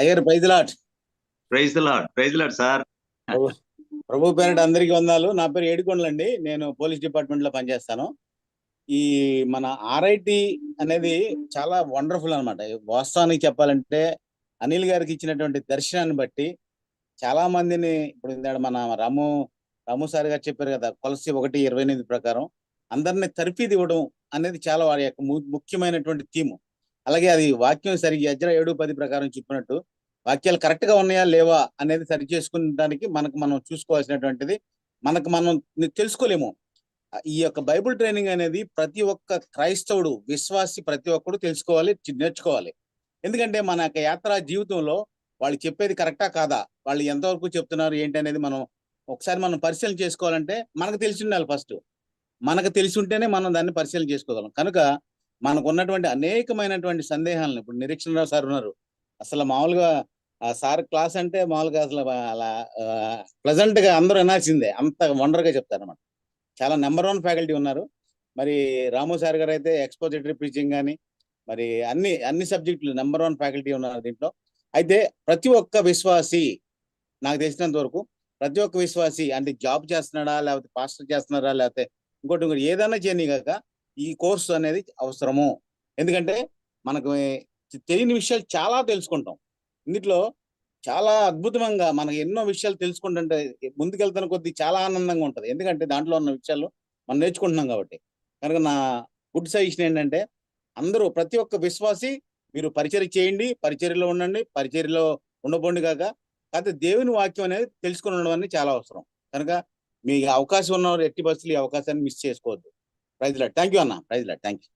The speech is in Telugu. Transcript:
అయ్యారు praise lord praise lord praise lord sir. ప్రభు పేరిట అందరికీ వందాలు. నా పేరు ఏడుకొండలండి. నేను పోలీస్ డిపార్ట్మెంట్లో పనిచేస్తాను. ఈ మన ఆర్ఐటి అనేది చాలా వండర్ఫుల్ అన్నమాట. వాస్తవానికి చెప్పాలంటే అనిల్ గారికి ఇచ్చినటువంటి దర్శనాన్ని బట్టి చాలా మందిని ఇప్పుడు మన రాము రాము సార్ గారు చెప్పారు కదా కొలసి ఒకటి ఇరవై ఎనిమిది ప్రకారం అందరిని తరిఫీది ఇవ్వడం అనేది చాలా వారి యొక్క ముఖ్యమైనటువంటి థీము. అలాగే అది వాక్యం సరి అజ్ర ఏడు పది ప్రకారం చెప్పినట్టు వాక్యాలు కరెక్ట్గా ఉన్నాయా లేవా అనేది సరి చేసుకునేదానికి మనకు మనం చూసుకోవాల్సినటువంటిది మనకు మనం తెలుసుకోలేము. ఈ యొక్క బైబిల్ ట్రైనింగ్ అనేది ప్రతి ఒక్క క్రైస్తవుడు విశ్వాసి ప్రతి ఒక్కడు తెలుసుకోవాలి నేర్చుకోవాలి. ఎందుకంటే మన యొక్క యాత్ర జీవితంలో వాళ్ళు చెప్పేది కరెక్టా కాదా? వాళ్ళు ఎంతవరకు చెప్తున్నారు ఏంటి అనేది మనం ఒకసారి మనం పరిశీలన చేసుకోవాలంటే మనకు తెలిసి ఉండాలి ఫస్ట్. మనకు తెలిసి ఉంటేనే మనం దాన్ని పరిశీలన చేసుకోగలం. కనుక మనకు ఉన్నటువంటి అనేకమైనటువంటి సందేహాలను ఇప్పుడు నిరీక్షణరావు సార్ ఉన్నారు. అసలు మామూలుగా ఆ సార్ క్లాస్ అంటే మామూలుగా అసలు అలా ప్లజెంట్గా అందరూ వినాల్సిందే అంత వండర్గా చెప్తారు అనమాట చాలా నెంబర్ వన్ ఫ్యాకల్టీ ఉన్నారు. మరి రాము సార్ గారు అయితే ఎక్స్పోజిటరీ ప్రీచింగ్ కానీ మరి అన్ని అన్ని సబ్జెక్టులు నెంబర్ వన్ ఫ్యాకల్టీ ఉన్నారు దీంట్లో. అయితే ప్రతి ఒక్క విశ్వాసి నాకు తెలిసినంత వరకు ప్రతి ఒక్క విశ్వాసి అంటే జాబ్ చేస్తున్నాడా లేకపోతే పాస్టర్ చేస్తున్నారా లేకపోతే ఇంకోటి ఇంకోటి ఏదైనా చేయని కాక ఈ కోర్సు అనేది అవసరము. ఎందుకంటే మనకు తెలియని విషయాలు చాలా తెలుసుకుంటాం. ఇందులో చాలా అద్భుతంగా మనకు ఎన్నో విషయాలు తెలుసుకుంటుంటే ముందుకెళ్తున్న కొద్దీ చాలా ఆనందంగా ఉంటుంది. ఎందుకంటే దాంట్లో ఉన్న విషయాలు మనం నేర్చుకుంటున్నాం కాబట్టి. కనుక నా గుడ్ సజెషన్ ఏంటంటే అందరూ ప్రతి ఒక్క విశ్వాసి మీరు పరిచర్య చేయండి పరిచర్యలో ఉండండి పరిచర్యలో ఉండబోండి కాక కాకపోతే దేవుని వాక్యం అనేది తెలుసుకుని ఉండడం అనేది చాలా అవసరం. కనుక మీకు అవకాశం ఉన్నవారు ఎట్టి బస్సులు ఈ అవకాశాన్ని మిస్ చేసుకోవద్దు. Praise Lord. థ్యాంక్ యూ అన్న. Praise Lord. Thank you